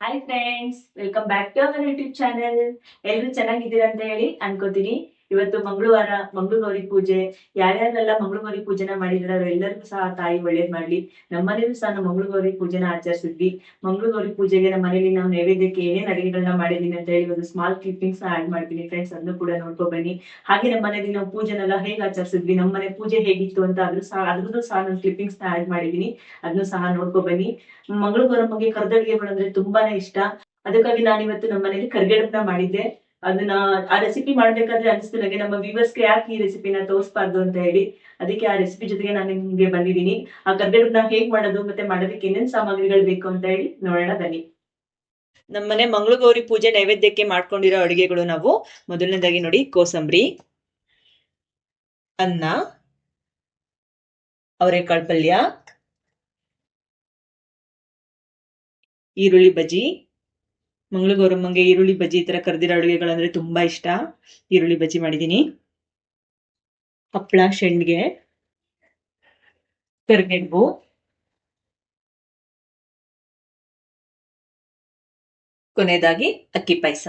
hi friends welcome back to our YouTube channel ಎಲ್ಲರೂ ಚೆನ್ನಾಗಿದ್ದೀರಾ ಅಂತ ಹೇಳಿ ಅನ್ಕೋತೀನಿ ಇವತ್ತು ಮಂಗಳವಾರ ಮಂಗಳಗೌರಿ ಪೂಜೆ. ಯಾರ್ಯಾರೆಲ್ಲ ಮಂಗಳಗೌರಿ ಪೂಜೆನ ಮಾಡಿದಾರೋ ಎಲ್ಲರಿಗೂ ಸಹ ತಾಯಿ ಒಳ್ಳೇದ್ ಮಾಡ್ಲಿ. ನಮ್ಮ ಮನೇಲೂ ಸಹ ನಾವು ಮಂಗಳಗೌರಿ ಪೂಜೆನ ಆಚರಿಸಿದ್ವಿ. ಮಂಗಳಗೌರಿ ಪೂಜೆಗೆ ನಮ್ಮ ಮನೇಲಿ ನಾವು ನೈವೇದ್ಯಕ್ಕೆ ಏನೇನ್ ಅಡಿಗೆಗಳನ್ನ ಮಾಡಿದೀನಿ ಅಂತ ಹೇಳಿ ಒಂದು ಸ್ಮಾಲ್ ಕ್ಲಿಪ್ಪಿಂಗ್ಸ್ ಆಡ್ ಮಾಡ್ತೀನಿ ಫ್ರೆಂಡ್ಸ್ ಅದನ್ನು ಕೂಡ ನೋಡ್ಕೊ ಬನ್ನಿ. ಹಾಗೆ ನಮ್ಮ ಮನೇಲಿ ನಾವು ಪೂಜೆನೆಲ್ಲ ಹೇಗೆ ಆಚರಿಸಿದ್ವಿ, ನಮ್ಮ ಮನೆ ಪೂಜೆ ಹೇಗಿತ್ತು ಅಂತ ಅದ್ರೂ ಸಹ, ಅದ್ರದ್ದು ಸಹ ನಾನು ಕ್ಲಿಪ್ಪಿಂಗ್ಸ್ನ ಆಡ್ ಮಾಡಿದೀನಿ. ಅದನ್ನು ಸಹ ನೋಡ್ಕೊ ಬನ್ನಿ. ಮಂಗಳಗೌರಮ್ಮಗೆ ಕರ್ದಡ್ಗೆಗಳು ಅಂದ್ರೆ ತುಂಬಾನೇ ಇಷ್ಟ. ಅದಕ್ಕಾಗಿ ನಾನು ಇವತ್ತು ನಮ್ಮ ಮನೇಲಿ ಕರ್ಗಡಬ್ನ ಮಾಡಿದ್ದೆ. ಅದನ್ನ ಆ ರೆಸಿಪಿ ಮಾಡ್ಬೇಕಾದ್ರೆ ಅನಿಸ್ತು ನನಗೆ ನಮ್ಮ ವ್ಯೂವರ್ಸ್ಗೆ ಯಾಕೆ ಈ ರೆಸಿಪಿನ ತೋರಿಸ್ಬಾರ್ದು ಅಂತ ಹೇಳಿ. ಅದಕ್ಕೆ ಆ ರೆಸಿಪಿ ಜೊತೆಗೆ ನಾನು ನಿಮ್ಗೆ ಬಂದಿದ್ದೀನಿ. ಆ ಕರ್ಗಡಬ್ನ ಹೇಗ್ ಮಾಡೋದು ಮತ್ತೆ ಮಾಡೋದಕ್ಕೆ ಏನೇನ್ ಸಾಮಗ್ರಿಗಳು ಬೇಕು ಅಂತ ಹೇಳಿ ನೋಡೋಣ, ಬನ್ನಿ. ನಮ್ಮನೆ ಮಂಗಳಗೌರಿ ಪೂಜೆ ನೈವೇದ್ಯಕ್ಕೆ ಮಾಡ್ಕೊಂಡಿರೋ ಅಡುಗೆಗಳು ನಾವು. ಮೊದಲನೇದಾಗಿ ನೋಡಿ, ಕೋಸಂಬರಿ, ಅನ್ನ, ಅವರೆಕಾಳು ಪಲ್ಯ, ಈರುಳ್ಳಿ ಬಜ್ಜಿ ಮಂಗಳಗೌರಮ್ಮಂಗೆ ಈರುಳ್ಳಿ ಬಜ್ಜಿ ಈ ತರ ಕರ್ದಿರೋ ಅಡುಗೆಗಳಂದ್ರೆ ತುಂಬಾ ಇಷ್ಟ. ಈರುಳ್ಳಿ ಬಜ್ಜಿ ಮಾಡಿದ್ದೀನಿ. ಹಪ್ಪಳ ಶೆಂಡ್ಗೆ ಕರಿಗೆಡ್ಬು ಕೊನೆಯದಾಗಿ ಅಕ್ಕಿ ಪಾಯಸ.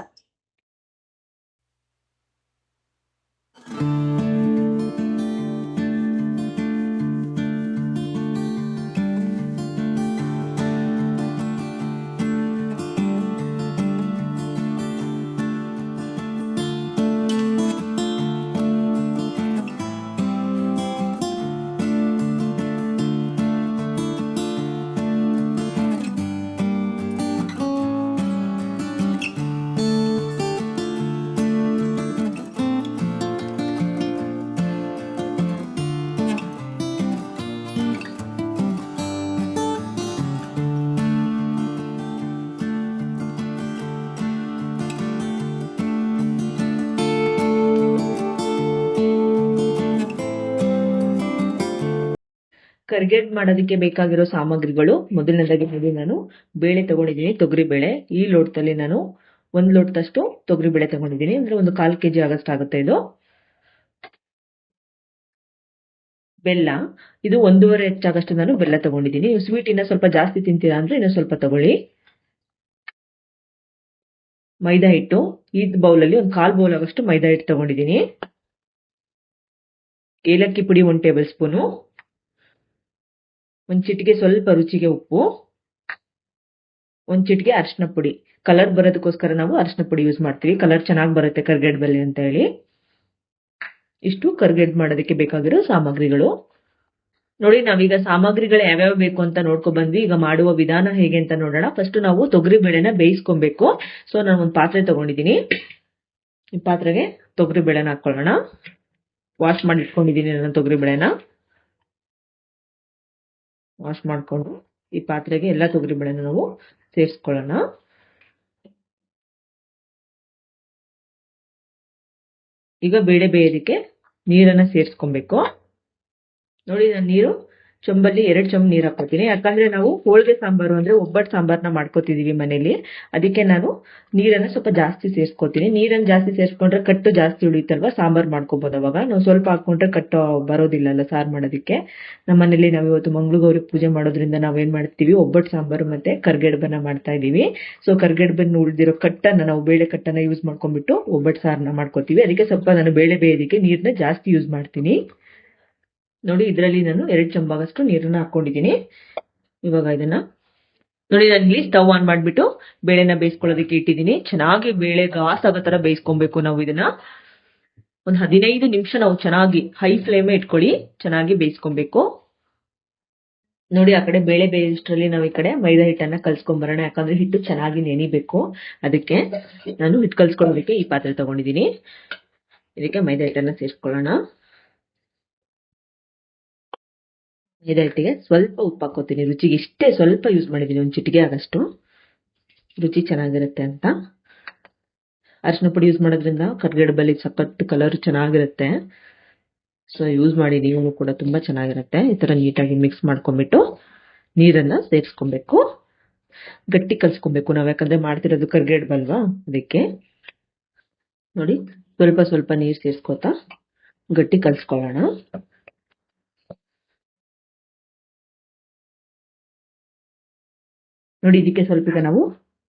ಕರ್ಗೆಡ್ ಮಾಡೋದಕ್ಕೆ ಬೇಕಾಗಿರೋ ಸಾಮಗ್ರಿಗಳು. ಮೊದಲನೇದಾಗಿ ನೋಡಿ ನಾನು ಬೇಳೆ ತಗೊಂಡಿದ್ದೀನಿ, ತೊಗರಿ ಬೇಳೆ. ಈ ಲೋಟದಲ್ಲಿ ನಾನು ಒಂದ್ ಲೋಟದಷ್ಟು ತೊಗರಿ ಬೇಳೆ ತಗೊಂಡಿದ್ದೀನಿ. ಅಂದ್ರೆ ಒಂದು ಕಾಲ್ ಕೆಜಿ ಆಗಸ್ಟ್ ಆಗುತ್ತೆ ಇದು. ಬೆಲ್ಲ. ಇದು ಒಂದೂವರೆ ಹೆಚ್ಚಾಗಷ್ಟು ನಾನು ಬೆಲ್ಲ ತಗೊಂಡಿದ್ದೀನಿ. ನೀವು ಸ್ವೀಟ್ ಇನ್ನ ಸ್ವಲ್ಪ ಜಾಸ್ತಿ ತಿಂತೀರಾ ಅಂದ್ರೆ ಇನ್ನೂ ಸ್ವಲ್ಪ ತಗೊಳ್ಳಿ. ಮೈದಾ ಹಿಟ್ಟು. ಈ ಬೌಲಲ್ಲಿ ಒಂದು ಕಾಲ್ ಬೌಲ್ ಆಗಷ್ಟು ಮೈದಾ ಹಿಟ್ಟು ತಗೊಂಡಿದ್ದೀನಿ. ಏಲಕ್ಕಿ ಪುಡಿ ಒಂದ್ ಟೇಬಲ್ ಸ್ಪೂನು ಒಂದ್ ಚಿಟಿಗೆ ಸ್ವಲ್ಪ ರುಚಿಗೆ ಉಪ್ಪು ಒಂದು ಚಿಟಿಗೆ ಅರಿಶಿನ ಪುಡಿ. ಕಲರ್ ಬರೋದಕ್ಕೋಸ್ಕರ ನಾವು ಅರಿಶಿನ ಪುಡಿ ಯೂಸ್ ಮಾಡ್ತೀವಿ. ಕಲರ್ ಚೆನ್ನಾಗಿ ಬರುತ್ತೆ ಕರ್ಗೆಡ್ ಬೆಲೆ ಅಂತ ಹೇಳಿ. ಇಷ್ಟು ಕರ್ಗೆಡ್ ಮಾಡೋದಕ್ಕೆ ಬೇಕಾಗಿರೋ ಸಾಮಗ್ರಿಗಳು. ನೋಡಿ, ನಾವೀಗ ಸಾಮಗ್ರಿಗಳು ಯಾವ್ಯಾವ ಬೇಕು ಅಂತ ನೋಡ್ಕೊ ಬಂದ್ವಿ. ಈಗ ಮಾಡುವ ವಿಧಾನ ಹೇಗೆ ಅಂತ ನೋಡೋಣ. ಫಸ್ಟ್ ನಾವು ತೊಗರಿ ಬೇಳೆನ ಬೇಯಿಸ್ಕೊಬೇಕು. ಸೊ ನಾನು ಒಂದು ಪಾತ್ರೆ ತಗೊಂಡಿದ್ದೀನಿ. ಈ ಪಾತ್ರೆಗೆ ತೊಗರಿ ಬೇಳೆನ ಹಾಕೊಳ್ಳೋಣ ವಾಶ್ ಮಾಡಿ ಇಟ್ಕೊಂಡಿದ್ದೀನಿ ನಾನು ತೊಗರಿ ಬೇಳೆನ. ವಾಶ್ ಮಾಡಿಕೊಂಡು ಈ ಪಾತ್ರೆಗೆ ಎಲ್ಲ ತೊಗರಿ ಬೇಳೆನ ನಾವು ಸೇರಿಸ್ಕೊಳ್ಳೋಣ. ಈಗ ಬೇಳೆ ಬೇಯೋದಕ್ಕೆ ನೀರನ್ನ ಸೇರಿಸ್ಕೊಬೇಕು. ನೋಡಿ, ನಾನು ನೀರು ಚೊಂಬಲ್ಲಿ ಎರಡು ಚೊಂಬ್ ನೀರು ಹಾಕೋತೀನಿ ಯಾಕಂದ್ರೆ ನಾವು ಹೋಳಿಗೆ ಸಾಂಬಾರು ಅಂದ್ರೆ ಒಬ್ಬಟ್ಟು ಸಾಂಬಾರ್ನ ಮಾಡ್ಕೋತಿದೀವಿ ಮನೇಲಿ. ಅದಕ್ಕೆ ನಾನು ನೀರನ್ನ ಸ್ವಲ್ಪ ಜಾಸ್ತಿ ಸೇರ್ಸ್ಕೊತೀನಿ ನೀರನ್ನ ಜಾಸ್ತಿ ಸೇರಿಸ್ಕೊಂಡ್ರೆ ಕಟ್ಟು ಜಾಸ್ತಿ ಉಳೀತಲ್ವಾ ಸಾಂಬಾರ್ ಮಾಡ್ಕೋಬಹುದು ಅವಾಗ. ನಾವು ಸ್ವಲ್ಪ ಹಾಕೊಂಡ್ರೆ ಕಟ್ಟು ಬರೋದಿಲ್ಲಲ್ಲ ಸಾರು ಮಾಡೋದಕ್ಕೆ. ನಮ್ಮ ಮನೇಲಿ ನಾವು ಇವತ್ತು ಮಂಗಳಗೌರಿ ಪೂಜೆ ಮಾಡೋದ್ರಿಂದ ನಾವೇನ್ ಮಾಡ್ತೀವಿ? ಒಬ್ಬಟ್ಟು ಸಾಂಬಾರು ಮತ್ತೆ ಕರ್ಗೆಡ್ಬನ್ನ ಮಾಡ್ತಾ ಇದೀವಿ. ಸೊ ಕರ್ಗೆಡ್ಬನ್ನ ಉಳಿದಿರೋ ಕಟ್ಟನ್ನ ನಾವು ಬೇಳೆ ಕಟ್ಟನ್ನ ಯೂಸ್ ಮಾಡ್ಕೊಂಡ್ಬಿಟ್ಟು ಒಬ್ಬಟ್ಟು ಸಾರನ್ನ ಮಾಡ್ಕೋತೀವಿ. ಅದಕ್ಕೆ ಸ್ವಲ್ಪ ನಾನು ಬೇಳೆ ಬೇಯೋದಕ್ಕೆ ನೀರನ್ನ ಜಾಸ್ತಿ ಯೂಸ್ ಮಾಡ್ತೀನಿ. ನೋಡಿ, ಇದರಲ್ಲಿ ನಾನು ಎರಡು ಚಂಬಾಗಷ್ಟು ನೀರನ್ನ ಹಾಕೊಂಡಿದ್ದೀನಿ ಇವಾಗ ಇದನ್ನ ನೋಡಿ, ನಾನು ಇಲ್ಲಿ ಸ್ಟವ್ ಆನ್ ಮಾಡ್ಬಿಟ್ಟು ಬೇಳೆನ ಬೇಯಿಸ್ಕೊಳ್ಳೋದಕ್ಕೆ ಇಟ್ಟಿದ್ದೀನಿ. ಚೆನ್ನಾಗಿ ಬೇಳೆ ಗಾಸ್ ಆಗೋ ತರ ಬೇಯಿಸ್ಕೊಬೇಕು ನಾವು ಇದನ್ನ. ಒಂದು ಹದಿನೈದು ನಿಮಿಷ ನಾವು ಚೆನ್ನಾಗಿ ಹೈ ಫ್ಲೇಮ್ ಇಟ್ಕೊಳ್ಳಿ, ಚೆನ್ನಾಗಿ ಬೇಯಿಸ್ಕೊಬೇಕು. ನೋಡಿ, ಆ ಕಡೆ ಬೇಳೆ ಬೇಯಿಸ್ಟ್ರಲ್ಲಿ ನಾವು ಈ ಕಡೆ ಮೈದಾ ಹಿಟ್ಟನ್ನ ಕಲ್ಸ್ಕೊಂಬರೋಣ. ಯಾಕಂದ್ರೆ ಹಿಟ್ಟು ಚೆನ್ನಾಗಿ ನೆನಿಬೇಕು. ಅದಕ್ಕೆ ನಾನು ಹಿಟ್ಟು ಕಲ್ಸ್ಕೊಳ್ಳೋದಕ್ಕೆ ಈ ಪಾತ್ರೆ ತಗೊಂಡಿದ್ದೀನಿ. ಇದಕ್ಕೆ ಮೈದಾ ಹಿಟ್ಟನ್ನ ಸೇರಿಸ್ಕೊಳ್ಳೋಣ. ಮೈದಾ ಹಿಟ್ಟಿಗೆ ಸ್ವಲ್ಪ ಉಪ್ಪು ಹಾಕೋತೀನಿ ರುಚಿಗೆ ಇಷ್ಟೇ ಸ್ವಲ್ಪ ಯೂಸ್ ಮಾಡಿದ್ದೀನಿ ಒಂದು ಚಿಟಿಕೆ ಆಗಷ್ಟು. ರುಚಿ ಚೆನ್ನಾಗಿರುತ್ತೆ ಅಂತ. ಅರಿಶಿನ ಪುಡಿ ಯೂಸ್ ಮಾಡೋದ್ರಿಂದ ಕರ್ಗಡಬಲ್ಲಿ ಸಖತ್ ಕಲರ್ ಚೆನ್ನಾಗಿರುತ್ತೆ. ಸೊ ಯೂಸ್ ಮಾಡಿ ನೀವು ಕೂಡ ತುಂಬಾ ಚೆನ್ನಾಗಿರುತ್ತೆ. ಈ ಥರ ನೀಟಾಗಿ ಮಿಕ್ಸ್ ಮಾಡ್ಕೊಂಡ್ಬಿಟ್ಟು ನೀರನ್ನ ಸೇರಿಸ್ಕೊಬೇಕು. ಗಟ್ಟಿ ಕಲ್ಸ್ಕೊಬೇಕು ನಾವು. ಯಾಕಂದ್ರೆ ಮಾಡ್ತಿರೋದು ಕರ್ಗಡ್ಬಲ್ವಾ ಅದಕ್ಕೆ. ನೋಡಿ, ಸ್ವಲ್ಪ ಸ್ವಲ್ಪ ನೀರು ಸೇರಿಸ್ಕೊತಾ ಗಟ್ಟಿ ಕಲ್ಸ್ಕೊಳ್ಳೋಣ. ನೋಡಿ, ಇದಕ್ಕೆ ಸ್ವಲ್ಪ ಈಗ ನಾವು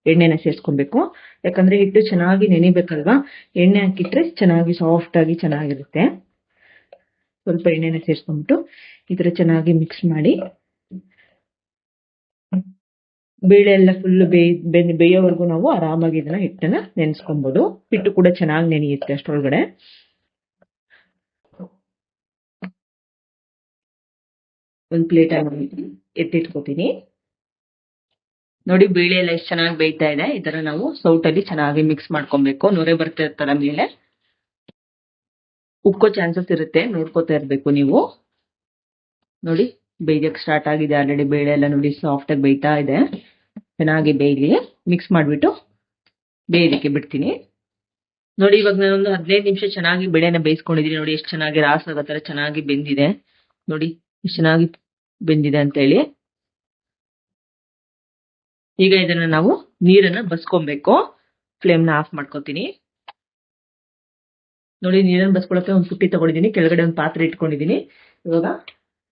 ಎಣ್ಣೆನ ಸೇರಿಸ್ಕೊಬೇಕು. ಯಾಕಂದ್ರೆ ಹಿಟ್ಟು ಚೆನ್ನಾಗಿ ನೆನಿಬೇಕಲ್ವಾ? ಎಣ್ಣೆ ಹಾಕಿಟ್ರೆ ಚೆನ್ನಾಗಿ ಸಾಫ್ಟ್ ಆಗಿ ಚೆನ್ನಾಗಿರುತ್ತೆ. ಸ್ವಲ್ಪ ಎಣ್ಣೆನ ಸೇರಿಸ್ಕೊಂಡ್ಬಿಟ್ಟು ಈ ತರ ಚೆನ್ನಾಗಿ ಮಿಕ್ಸ್ ಮಾಡಿ. ಬೇಳೆ ಎಲ್ಲ ಫುಲ್ ಬೇಯ್ ಬೇಯೋವರೆಗೂ ನಾವು ಆರಾಮಾಗಿ ಇದನ್ನ ಹಿಟ್ಟನ್ನ ನೆನೆಸ್ಕೊಬಹುದು ಹಿಟ್ಟು ಕೂಡ ಚೆನ್ನಾಗಿ ನೆನೆಯುತ್ತೆ ಅಷ್ಟರೊಳಗಡೆ. ಒಂದ್ ಪ್ಲೇಟ್ ಆಗಿ ಎತ್ತಿಟ್ಕೋತೀನಿ. ನೋಡಿ ಬೇಳೆ ಎಲ್ಲ ಎಷ್ಟು ಚೆನ್ನಾಗಿ ಬೇಯ್ತಾ ಇದೆ. ಇದರ ನಾವು ಸೌಟಲ್ಲಿ ಚೆನ್ನಾಗಿ ಮಿಕ್ಸ್ ಮಾಡ್ಕೊಬೇಕು. ನೊರೆ ಬರ್ತಾ ಇರ್ತಲ್ಲ ಮೇಲೆ. ಉಕ್ಕೋ ಚಾನ್ಸಸ್ ಇರುತ್ತೆ. ನೋಡ್ಕೋತಾ ಇರಬೇಕು ನೀವು. ನೋಡಿ ಬೇಯಕ್ ಸ್ಟಾರ್ಟ್ ಆಗಿದೆ ಆಲ್ರೆಡಿ ಬೇಳೆ ಎಲ್ಲ ನೋಡಿ ಸಾಫ್ಟ್ ಆಗಿ ಬೇಯ್ತಾ ಇದೆ. ಚೆನ್ನಾಗಿ ಬೇಯಲಿ. ಮಿಕ್ಸ್ ಮಾಡಿಬಿಟ್ಟು ಬೇಯಲಿಕ್ಕೆ ಬಿಡ್ತೀನಿ. ನೋಡಿ ಇವಾಗ ನಾನೊಂದು ಹದಿನೈದು ನಿಮಿಷ ಚೆನ್ನಾಗಿ ಬೇಳೆನ ಬೇಯಿಸ್ಕೊಂಡಿದ್ದೀನಿ. ನೋಡಿ ಎಷ್ಟು ಚೆನ್ನಾಗಿ ರಾಸ್ ಆಗೋ ಥರ ಚೆನ್ನಾಗಿ ಬೆಂದಿದೆ. ನೋಡಿ ಎಷ್ಟು ಚೆನ್ನಾಗಿ ಬೆಂದಿದೆ ಅಂತ ಹೇಳಿ ಈಗ ಇದನ್ನ ನಾವು ನೀರನ್ನ ಬಸ್ಕೊಬೇಕು. ನ ಆಫ್ ಮಾಡ್ಕೊತೀನಿ. ನೋಡಿ, ನೀರನ್ನ ಬಸ್ಕೊಳಕ್ಕೆ ಒಂದು ಪುಟ್ಟಿ ತಗೊಂಡಿದ್ದೀನಿ ಕೆಳಗಡೆ ಒಂದು ಪಾತ್ರೆ ಇಟ್ಕೊಂಡಿದ್ದೀನಿ ಇವಾಗ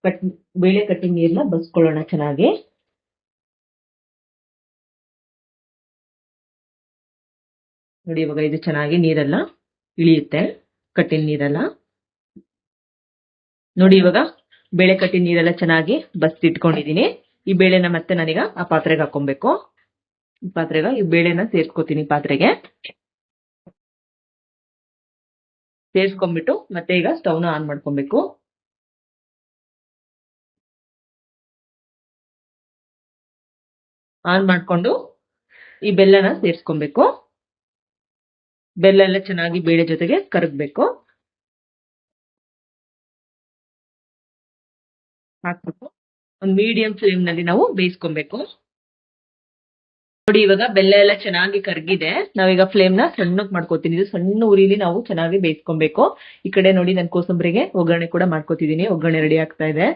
ಕಟ್ ಬೇಳೆ ಕಟ್ಟಿ ನೀರ್ನ ಬಸ್ಕೊಳ್ಳೋಣ ಚೆನ್ನಾಗಿ. ನೋಡಿ, ಇವಾಗ ಇದು ಚೆನ್ನಾಗಿ ನೀರೆಲ್ಲ ಇಳಿಯುತ್ತೆ. ಕಟ್ಟಿನ ನೀರೆಲ್ಲ. ನೋಡಿ, ಇವಾಗ ಬೇಳೆ ಕಟ್ಟಿ ನೀರೆಲ್ಲ ಚೆನ್ನಾಗಿ ಬಸ್ತಿ ಇಟ್ಕೊಂಡಿದೀನಿ ಈ ಬೇಳೆನ ಮತ್ತೆ ನಾನೀಗ ಆ ಪಾತ್ರೆಗೆ ಹಾಕೊಬೇಕು ಈ ಪಾತ್ರೆಗೆ ಈ ಬೇಳೆನ ಸೇರ್ಸ್ಕೊತೀನಿ ಪಾತ್ರೆಗೆ. ಸೇರ್ಸ್ಕೊಂಡ್ಬಿಟ್ಟು ಮತ್ತೆ ಈಗ ಸ್ಟವ್ನ ಆನ್ ಮಾಡ್ಕೊಬೇಕು. ಆನ್ ಮಾಡ್ಕೊಂಡು ಈ ಬೆಲ್ಲನ ಸೇರಿಸ್ಕೊಬೇಕು. ಬೆಲ್ಲ ಎಲ್ಲ ಚೆನ್ನಾಗಿ ಬೇಳೆ ಜೊತೆಗೆ ಕರಗಬೇಕು. ಹಾಕ್ಬಿಟ್ಟು ಒಂದು ಮೀಡಿಯಂ ಫ್ಲೇಮ್ನಲ್ಲಿ ನಾವು ಬೇಯಿಸ್ಕೊಬೇಕು. ನೋಡಿ, ಇವಾಗ ಬೆಲ್ಲ ಎಲ್ಲ ಚೆನ್ನಾಗಿ ಕರಗಿದೆ. ನಾವೀಗ ಫ್ಲೇಮ್ನ ಸಣ್ಣಕ್ ಮಾಡ್ಕೋತೀನಿ. ಇದು ಸಣ್ಣ ಉರಿಲಿ ನಾವು ಚೆನ್ನಾಗಿ ಬೇಯಿಸ್ಕೊಬೇಕು. ಈ ಕಡೆ ನೋಡಿ, ನಾನು ಕೋಸಂಬರಿಗೆ ಒಗ್ಗರಣೆ ಕೂಡ ಮಾಡ್ಕೋತಿದ್ದೀನಿ. ಒಗ್ಗರಣೆ ರೆಡಿ ಆಗ್ತಾ ಇದೆ.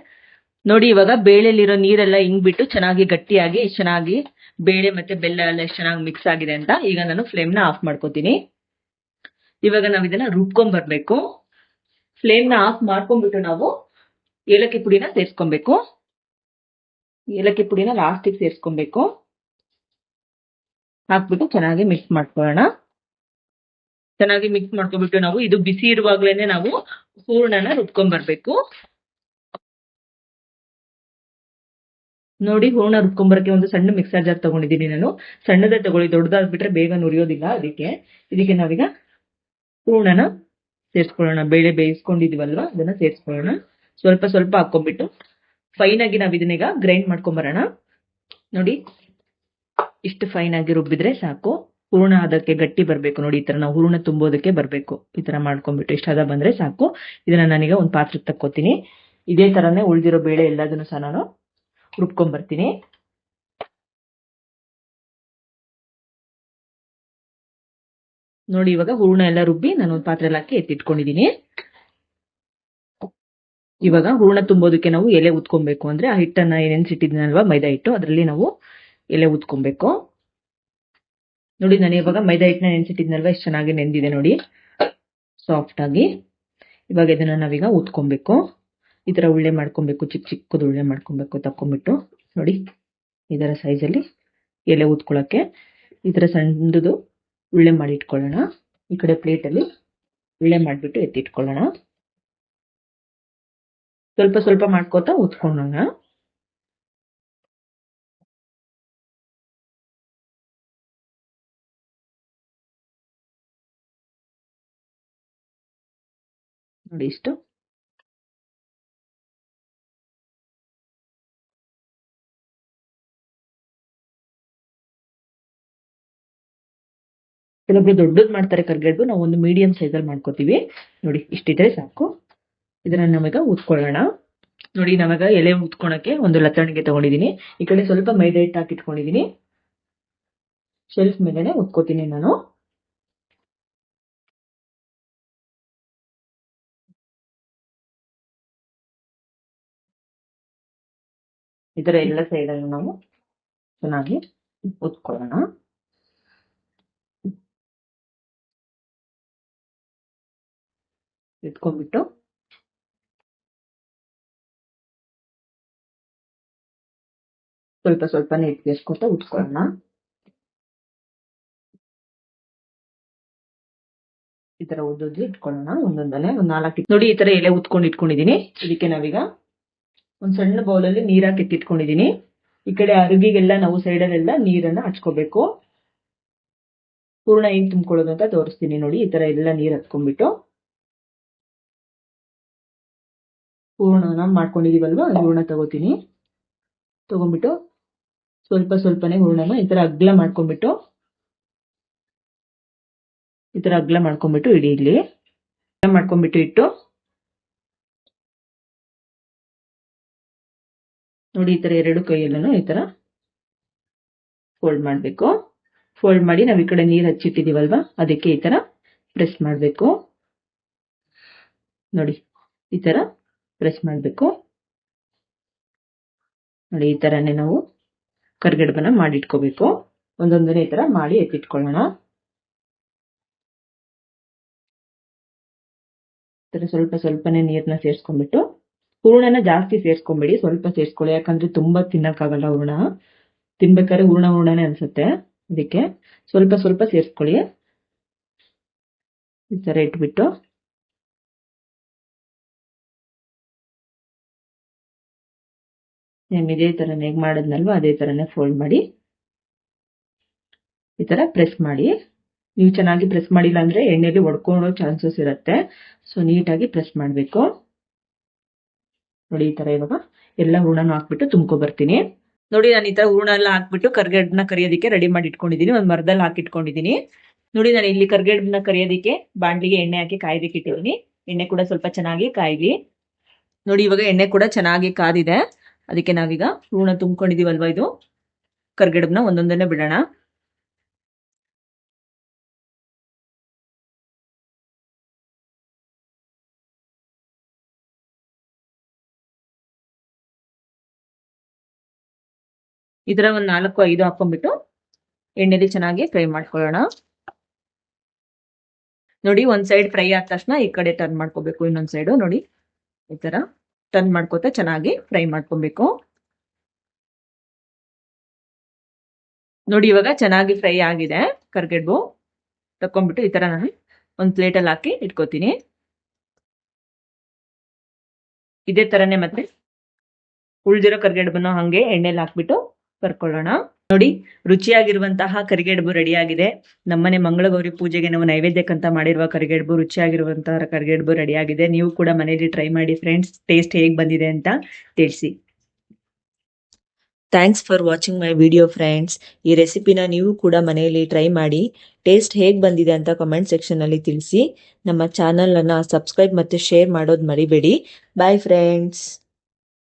ನೋಡಿ, ಇವಾಗ ಬೇಳೆಲಿರೋ ನೀರೆಲ್ಲ ಹಿಂಗ್ಬಿಟ್ಟು ಚೆನ್ನಾಗಿ ಗಟ್ಟಿಯಾಗಿ, ಚೆನ್ನಾಗಿ ಬೇಳೆ ಮತ್ತೆ ಬೆಲ್ಲ ಎಲ್ಲ ಚೆನ್ನಾಗಿ ಮಿಕ್ಸ್ ಆಗಿದೆ ಅಂತ ಈಗ ನಾನು ಫ್ಲೇಮ್ನ ಆಫ್ ಮಾಡ್ಕೋತೀನಿ. ಇವಾಗ ನಾವ್ ಇದನ್ನ ರುಬ್ಕೊಂಡ್ ಬರ್ಬೇಕು. ಫ್ಲೇಮ್ನ ಆಫ್ ಮಾಡ್ಕೊಂಡ್ಬಿಟ್ಟು ನಾವು ಏಲಕ್ಕಿ ಪುಡಿನ ಸೇರ್ಸ್ಕೊಬೇಕು. ಏಲಕ್ಕಿ ಪುಡಿನ ಲಾಸ್ಟಿಗೆ ಸೇರಿಸ್ಕೊಬೇಕು. ಹಾಕ್ಬಿಟ್ಟು ಚೆನ್ನಾಗಿ ಮಿಕ್ಸ್ ಮಾಡ್ಕೊಳ್ಳೋಣ. ಚೆನ್ನಾಗಿ ಮಿಕ್ಸ್ ಮಾಡ್ಕೊಬಿಟ್ಟು ನಾವು ಇದು ಬಿಸಿ ಇರುವಾಗ್ಲೇನೆ ನಾವು ಹೂರ್ಣನ ರುಬ್ಕೊಂಡ್ ಬರ್ಬೇಕು. ನೋಡಿ ಹೂರ್ಣ ರುಬ್ಕೊಂಬರಕ್ಕೆ ಒಂದು ಸಣ್ಣ ಮಿಕ್ಸರ್ ಜಾರ್ ತಗೊಂಡಿದ್ದೀನಿ ನಾನು. ಸಣ್ಣದೇ ತಗೊಳ್ಳಿ, ದೊಡ್ಡದಾಗ್ಬಿಟ್ರೆ ಬೇಗ ನುರಿಯೋದಿಲ್ಲ ಅದಕ್ಕೆ. ಇದಕ್ಕೆ ನಾವೀಗ ಹೂರ್ಣನ ಸೇರಿಸ್ಕೊಳ್ಳೋಣ. ಬೇಳೆ ಬೇಯಿಸ್ಕೊಂಡಿದೀವಲ್ವಾ, ಅದನ್ನ ಸೇರಿಸ್ಕೊಳ್ಳೋಣ. ಸ್ವಲ್ಪ ಸ್ವಲ್ಪ ಹಾಕೊಂಡ್ಬಿಟ್ಟು ಫೈನ್ ಆಗಿ ನಾವು ಇದನ್ನೀಗ ಗ್ರೈಂಡ್ ಮಾಡ್ಕೊಂಬರೋಣ. ನೋಡಿ, ಇಷ್ಟು ಫೈನ್ ಆಗಿ ರುಬ್ಬಿದ್ರೆ ಸಾಕು. ಹೂರ್ಣ ಅದಕ್ಕೆ ಗಟ್ಟಿ ಬರ್ಬೇಕು ನೋಡಿ, ಈ ತರ ನಾವು ಹೂರ್ಣ ತುಂಬೋದಕ್ಕೆ ಬರ್ಬೇಕು. ಈ ತರ ಮಾಡ್ಕೊಂಡ್ಬಿಟ್ಟು ಇಷ್ಟ ಹದ ಬಂದ್ರೆ ಸಾಕು. ಇದನ್ನ ನಾನೀಗ ಒಂದು ಪಾತ್ರೆಗೆ ತಕ್ಕೋತೀನಿ. ಇದೇ ತರನೇ ಉಳ್ದಿರೋ ಬೇಳೆ ಎಲ್ಲದನ್ನು ಸಹ ನಾನು ರುಬ್ಕೊಂಡ್ ಬರ್ತೀನಿ ನೋಡಿ, ಇವಾಗ ಹೂರ್ಣ ಎಲ್ಲ ರುಬ್ಬಿ ನಾನು ಒಂದು ಪಾತ್ರೆಯಲ್ಲಿ ಹಾಕಿ ಎತ್ತಿಟ್ಕೊಂಡಿದೀನಿ. ಇವಾಗ ಹೂರ್ಣ ತುಂಬೋದಕ್ಕೆ ನಾವು ಎಲೆ ಉತ್ಕೊಬೇಕು ಅಂದ್ರೆ ಆ ಹಿಟ್ಟನ್ನ ಏನೇನ್ಸಿಟ್ಟಿದ್ನಲ್ವಾ ಮೈದಾ ಹಿಟ್ಟು, ಅದರಲ್ಲಿ ನಾವು ಎಲೆ ಉತ್ಕೊಬೇಕು. ನೋಡಿ, ನಾನು ಇವಾಗ ಮೈದಾ ಹಿಟ್ಟನ್ನ ನೆನ್ಸಿಟ್ಟಿದ್ನಲ್ವಾ ಎಷ್ಟು ಚೆನ್ನಾಗಿ ನೆಂದಿದೆ ನೋಡಿ. ಸಾಫ್ಟ್ ಆಗಿ. ಇವಾಗ ಇದನ್ನ ನಾವೀಗ ಉತ್ಕೊಬೇಕು. ಈ ತರ ಉಳ್ಳೆ ಮಾಡ್ಕೊಬೇಕು ಚಿಕ್ಕ ಚಿಕ್ಕದು ಉಳ್ಳೆ ಮಾಡ್ಕೊಬೇಕು ತಕ್ಕೊಂಬಿಟ್ಟು. ನೋಡಿ ಇದರ ಸೈಜಲ್ಲಿ ಎಲೆ ಉತ್ಕೊಳ್ಳೋಕ್ಕೆ ಈ ತರ ಸಣ್ಣದು ಉಳ್ಳೆ ಮಾಡಿ ಇಟ್ಕೊಳ್ಳೋಣ. ಈ ಕಡೆ ಪ್ಲೇಟಲ್ಲಿ ಉಳ್ಳೆ ಮಾಡಿಬಿಟ್ಟು ಎತ್ತಿಟ್ಕೊಳ್ಳೋಣ ಸ್ವಲ್ಪ ಸ್ವಲ್ಪ ಮಾಡ್ಕೋತಾ ಉತ್ಕೊಳ್ಳೋಣ ನೋಡಿ ಇಷ್ಟು. ಕೆಲವೊಬ್ರು ದೊಡ್ಡದು ಮಾಡ್ತಾರೆ ಕರ್ಗಡ್ಬು ನಾವು ಒಂದು ಮೀಡಿಯಂ ಸೈಜಲ್ಲಿ ಮಾಡ್ಕೋತೀವಿ. ನೋಡಿ, ಇಷ್ಟಿದ್ರೆ ಸಾಕು. ಇದನ್ನ ನಮಗ ಉತ್ಕೊಳ್ಳೋಣ. ನೋಡಿ ನಮಗ ಎಲೆ ಉತ್ಕೊಳಕ್ಕೆ ಒಂದು ಲತ್ತಣಿಗೆ ತಗೊಂಡಿದ್ದೀನಿ ಈ ಕಡೆ ಸ್ವಲ್ಪ ಮೈದಾ ಹಿಟ್ಟು ಹಾಕಿ ಇಟ್ಕೊಂಡಿದೀನಿ ಶೆಲ್ಫ್ ಮೇಲೆನೆ ಉತ್ಕೋತೀನಿ ನಾನು. ಇದರ ಎಲ್ಲ ಸೈಡ್ ಸೈಡನ್ನು ನಾವು ಚೆನ್ನಾಗಿ ಉತ್ಕೊಳ್ಳೋಣ. ಇಟ್ಕೊಂಡ್ಬಿಟ್ಟು ಸ್ವಲ್ಪ ಸ್ವಲ್ಪನೇ ಇಟ್ಕೇಸ್ಕೊತ ಉಟ್ಕೊಳ್ಳೋಣ ಈ ತರ ಉದ್ದುದ್ಲಿ ಇಟ್ಕೊಳ್ಳೋಣ ಒಂದೊಂದನೆ ಒಂದ್ ನಾಲ್ಕು ನೋಡಿ ಈ ತರ ಎಲೆ ಉತ್ಕೊಂಡು ಇಟ್ಕೊಂಡಿದೀನಿ. ಇದಕ್ಕೆ ನಾವೀಗ ಒಂದ್ ಸಣ್ಣ ಬೌಲಲ್ಲಿ ನೀರ್ ಹಾಕಿ ಇಟ್ಕೊಂಡಿದೀನಿ ಈ ಕಡೆ ಅರುಗಿಗೆಲ್ಲ ನಾವು ಸೈಡಲ್ಲೆಲ್ಲ ನೀರನ್ನ ಹಚ್ಕೋಬೇಕು. ಪೂರ್ಣ ಏನ್ ತುಂಬ್ಕೊಳ್ಳೋದು ಅಂತ ತೋರಿಸ್ತೀನಿ ನೋಡಿ, ಈ ತರ ಎಲ್ಲ ನೀರ್ ಹತ್ಕೊಂಡ್ಬಿಟ್ಟು. ಪೂರ್ಣ ಮಾಡ್ಕೊಂಡಿದೀವಲ್ವಾ ಪೂರ್ಣ ತಗೋತೀನಿ. ತಗೊಂಡ್ಬಿಟ್ಟು ಸ್ವಲ್ಪ ಸ್ವಲ್ಪನೇ ಹೂರ್ಣನ ಈ ತರ ಅಗ್ಲ ಮಾಡ್ಕೊಂಡ್ಬಿಟ್ಟು, ಈ ತರ ಅಗ್ಲ ಮಾಡ್ಕೊಂಡ್ಬಿಟ್ಟು ಇಡಿ ಇಲ್ಲಿ. ಮಾಡ್ಕೊಂಡ್ಬಿಟ್ಟು ಇಟ್ಟು, ನೋಡಿ ಈ ತರ ಎರಡು ಕೈಯಲ್ಲೂ ಈ ತರ ಫೋಲ್ಡ್ ಮಾಡ್ಬೇಕು. ಫೋಲ್ಡ್ ಮಾಡಿ ನಾವು ಈ ಕಡೆ ನೀರು ಹಚ್ಚಿಟ್ಟಿದೀವಲ್ವಾ, ಅದಕ್ಕೆ ಈ ತರ ಪ್ರೆಸ್ ಮಾಡ್ಬೇಕು. ನೋಡಿ, ಈ ತರ ಪ್ರೆಸ್ ಮಾಡ್ಬೇಕು. ನೋಡಿ ಈ ತರನೇ ನಾವು ಕರ್ಗಡ್ಬನ ಮಾಡಿಟ್ಕೋಬೇಕು. ಒಂದೊಂದನೇ ಈ ತರ ಮಾಡಿ ಎತ್ತಿಟ್ಕೊಳ್ಳೋಣ. ಸ್ವಲ್ಪ ಸ್ವಲ್ಪನೇ ನೀರನ್ನ ಸೇರ್ಸ್ಕೊಂಡ್ಬಿಟ್ಟು, ಹೂರ್ಣನ ಜಾಸ್ತಿ ಸೇರಿಸ್ಕೊಂಬಿಡಿ ಸ್ವಲ್ಪ ಸೇರ್ಸ್ಕೊಳ್ಳಿ. ಯಾಕಂದ್ರೆ ತುಂಬಾ ತಿನ್ನಕ್ಕಾಗಲ್ಲ ಹೂರ್ಣ. ತಿನ್ಬೇಕಾದ್ರೆ ಹೂರ್ಣ ಹೂರ್ಣನೇ ಅನ್ಸುತ್ತೆ ಅದಕ್ಕೆ ಸ್ವಲ್ಪ ಸ್ವಲ್ಪ ಸೇರ್ಸ್ಕೊಳ್ಳಿ. ಈ ತರ ಇಟ್ಬಿಟ್ಟು. ಸೇಮ್ ಇದೇ ತರ ಹೇಗೆ ಮಾಡಿದ್ನಲ್ವ ಅದೇ ತರನೇ ಫೋಲ್ಡ್ ಮಾಡಿ ಈ ಥರ ಪ್ರೆಸ್ ಮಾಡಿ. ನೀವು ಚೆನ್ನಾಗಿ ಪ್ರೆಸ್ ಮಾಡಿಲ್ಲ ಅಂದರೆ ಎಣ್ಣೆಲಿ ಒಡ್ಕೊಳ್ಳೋ ಚಾನ್ಸಸ್ ಇರುತ್ತೆ. ಸೊ ನೀಟಾಗಿ ಪ್ರೆಸ್ ಮಾಡಬೇಕು. ನೋಡಿ ಈ ತರ ಇವಾಗ ಎಲ್ಲ ಹೂರ್ಣನೂ ಹಾಕ್ಬಿಟ್ಟು ತುಂಬ್ಕೊ ಬರ್ತೀನಿ. ನೋಡಿ ನಾನು ಈ ತರ ಹೂರ್ಣ ಎಲ್ಲ ಹಾಕ್ಬಿಟ್ಟು ಕರ್ಗಡ್ಬನ ಕರಿಯೋದಕ್ಕೆ ರೆಡಿ ಮಾಡಿ ಇಟ್ಕೊಂಡಿದ್ದೀನಿ. ಒಂದು ಮರದಲ್ಲಿ ಹಾಕಿಟ್ಕೊಂಡಿದ್ದೀನಿ ನೋಡಿ ನಾನು ಇಲ್ಲಿ ಕರ್ಗಡ್ಬನ ಕರಿಯೋದಕ್ಕೆ ಬಾಂಡ್ಲಿಗೆ ಎಣ್ಣೆ ಹಾಕಿ ಕಾಯ್ದಕ್ಕೆ ಎಣ್ಣೆ ಕೂಡ ಸ್ವಲ್ಪ ಚೆನ್ನಾಗಿ ಕಾಯ್ಲಿ. ನೋಡಿ ಇವಾಗ ಎಣ್ಣೆ ಕೂಡ ಚೆನ್ನಾಗಿ ಕಾದಿದೆ. ಅದಕ್ಕೆ ನಾವೀಗ ಹೂರ್ಣ ತುಂಬ್ಕೊಂಡಿದೀವಲ್ವಾ ಇದು? ಕರ್ಗಿಡಬ್ನ ಒಂದೊಂದನ್ನೇ ಬಿಡೋಣ. ಇದರ ಒಂದ್ ನಾಲ್ಕು ಐದು ಹಾಕೊಂಡ್ಬಿಟ್ಟು ಎಣ್ಣೆಲಿ ಚೆನ್ನಾಗಿ ಫ್ರೈ ಮಾಡ್ಕೊಳ್ಳೋಣ. ನೋಡಿ, ಒಂದ್ ಸೈಡ್ ಫ್ರೈ ಆದ ತಕ್ಷಣ ಈ ಕಡೆ ಟರ್ನ್ ಮಾಡ್ಕೋಬೇಕು ಇನ್ನೊಂದ್ ಸೈಡು. ನೋಡಿ, ಈ ತರ. ಟರ್ನ್ ಮಾಡ್ಕೋತಾ ಚೆನ್ನಾಗಿ ಫ್ರೈ ಮಾಡ್ಕೊಬೇಕು. ನೋಡಿ ಇವಾಗ ಚೆನ್ನಾಗಿ ಫ್ರೈ ಆಗಿದೆ ಕರ್ಗೆಡ್ಬು. ತಕೊಂಡ್ಬಿಟ್ಟು ಈ ತರ ನಾನು ಒಂದು ಪ್ಲೇಟಲ್ಲಿ ಹಾಕಿ ಇಟ್ಕೋತೀನಿ. ಇದೇ ತರನೇ ಮತ್ತೆ ಉಳ್ದಿರೋ ಕರ್ಗೆಡ್ಬನ್ನು ಹಂಗೆ ಎಣ್ಣೆಲಿ ಹಾಕ್ಬಿಟ್ಟು ಕರ್ಕೊಳ್ಳೋಣ. ನೋಡಿ, ರುಚಿಯಾಗಿರುವಂತಹ ಕರಿಗೆಡ್ಬು ರೆಡಿ ಆಗಿದೆ ನಮ್ಮನೆ ಮಂಗಳಗೌರಿ ಪೂಜೆಗೆ ನಾವು ನೈವೇದ್ಯಕ್ಕಂತ ಮಾಡಿರುವ ಕರಿಗೆಡ್ಬು ರುಚಿಯಾಗಿರುವಂತಹ ಕರಿಗೆಡ್ಬು ರೆಡಿ ಆಗಿದೆ ನೀವು ಕೂಡ ಮನೆಯಲ್ಲಿ ಟ್ರೈ ಮಾಡಿ ಫ್ರೆಂಡ್ಸ್ ಟೇಸ್ಟ್ ಹೇಗ್ ಬಂದಿದೆ ಅಂತ ತಿಳಿಸಿ. Thanks for watching my video friends ಈ ರೆಸಿಪಿನ ನೀವು ಕೂಡ ಮನೆಯಲ್ಲಿ ಟ್ರೈ ಮಾಡಿ ಟೇಸ್ಟ್ ಹೇಗೆ ಬಂದಿದೆ ಅಂತ ಕಮೆಂಟ್ ಸೆಕ್ಷನಲ್ಲಿ ತಿಳಿಸಿ. ನಮ್ಮ ಚಾನಲನ್ನು ಸಬ್ಸ್ಕ್ರೈಬ್ ಮತ್ತು ಶೇರ್ ಮಾಡೋದು ಮರಿಬೇಡಿ. Bye friends